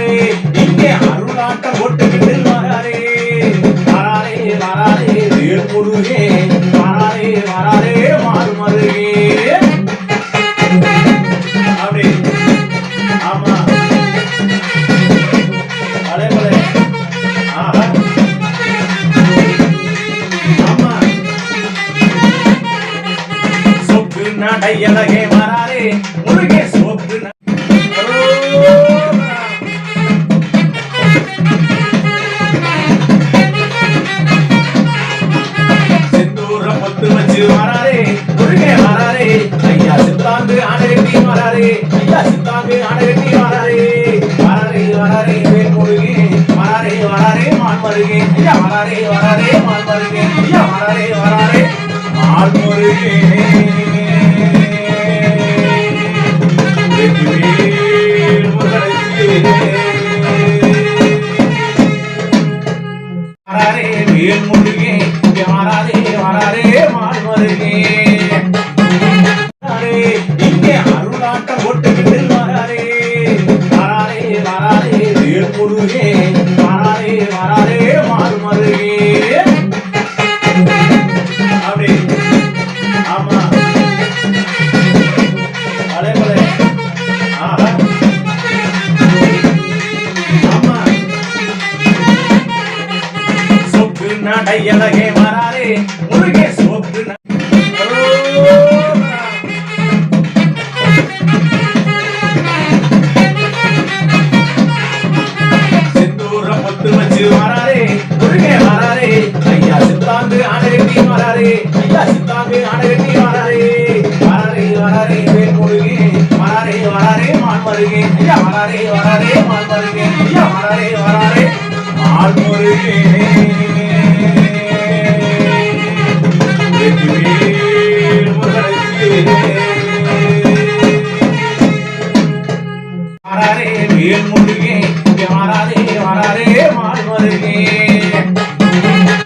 வராரே இங்கே அருளாட்டம் போட்டுக்கிட்டு வராரே வராரே வராரே வேல் முருகே. வராரே வராரே மாறு மருகே அப்படி. ஆமா. பலே ஆமா. நடையழகே வராரே வராரே மான் மருகே ஐயா வராரே வராரே மான் மருகே ஐயா வராரே வராரே மான் முருகே. நடையலகே நடையழகே வராரே முருகே சொப்பு ந- செந்தூரம் பொத்து வச்சு வராரே முருகே வராரே ஐயா சித்தாந்து ஆடகட்டி வராரே ஐயா சித்தாந்து ஆடகட்டி வராரே வராரே வராரே வேல் முருகே வராரே வராரே மான் மருகே. ஐயா வராரே வராரே மான் மருகே. ஐயா வராரே வராரே மான் முருகே.